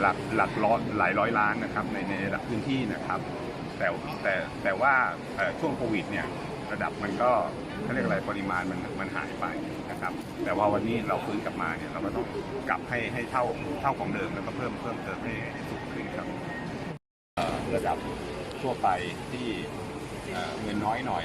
หลักหลักร้อยหลายร้อยล้านนะครับในในระดับพื้นที่นะครับแต่แต่แต่ว่าช่วงโควิดเนี่ยระดับมันก็เขาเรียกอะไรปริมาณมันมันหายไปนะครับ แต่ว่าวันนี้เราฟื้นกลับมาเนี่ยเราก็ต้องกลับให้ให้เท่าเท่าของเดิมแล้วก็เพิ่มเพิ่มเติมให้สูงขึ้นครับระดับทั่วไปที่เงินน้อยหน่อย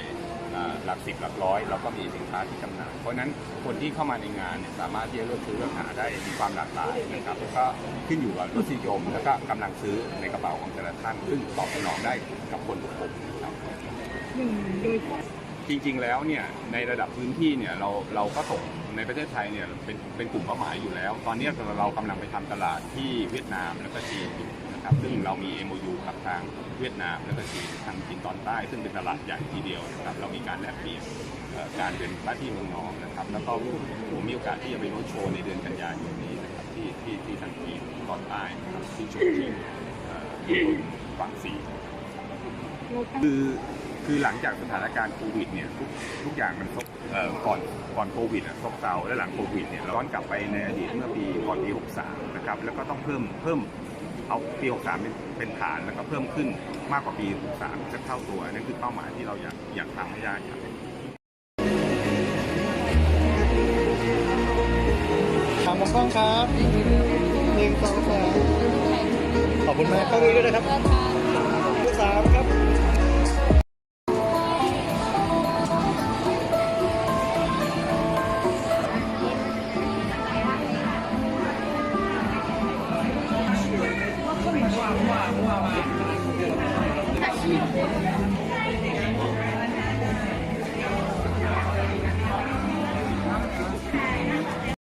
หลักสิบหลักร้อยเราก็มีสินค้าที่จำหน่าย เพราะนั้นคนที่เข้ามาในงานเนี่ยสามารถที่จะเลือกซื้อเลือกหาได้มีความหลากหลายนะครับแล้วก็ขึ้นอยู่กับรสนิยมแล้วก็กำลังซื้อในกระเป๋าของแต่ละท่านซึ่งตอบสนองได้กับคนทุกกลุ่มนะครับ จริงๆแล้วเนี่ยในระดับพื้นที่เนี่ยเราเราก็ส่งในประเทศไทยเนี่ยเป็นเป็นกลุ่มเป้าหมายอยู่แล้ว ตอนนี้เรากำลังไปทำตลาดที่เวียดนามแล้วก็จีนอยู่นะครับซึ่งเรามี MOU กับทางเวียดนามแล้วก็จีนทางจีนตอนใต้ ซึ่งเป็นตลาดใหญ่ทีเดียวนะครับเรามีการแลกเปลี่ยนเอ่อการเป็นพระที่เมืองนองนะครับแล้วก็ผมมีโอกาสที่จะไปโน้ตโชว์ในเดือนกันยายนนี้นะครับที่ที่ที่ทางจีนตอนใต้นะครับที่ชุมชิงเอ่อฝั่งซีคือ คือหลังจากสถานการณ์โควิดเนี่ยทุกทุกอย่างมันซบเอ่อก่อนก่อนโควิดอะซบเซาและหลังโควิดเนี่ยเราย้อนกลับไปในอดีตเมื่อปีก่อนปี 63 นะครับ แล้วก็ต้องเพิ่มเพิ่มเอาปี 63 เป็นเป็นฐานแล้วก็เพิ่มขึ้นมากกว่าปี 63 จะเท่าตัวนั่นคือเป้าหมายที่เราอยากอยากทำให้ได้ครับถามมองกล้องครับหนึ่งสองสามขอบคุณมากกล้องนี้ด้วยนะครับสามครับ 好吗？太辛。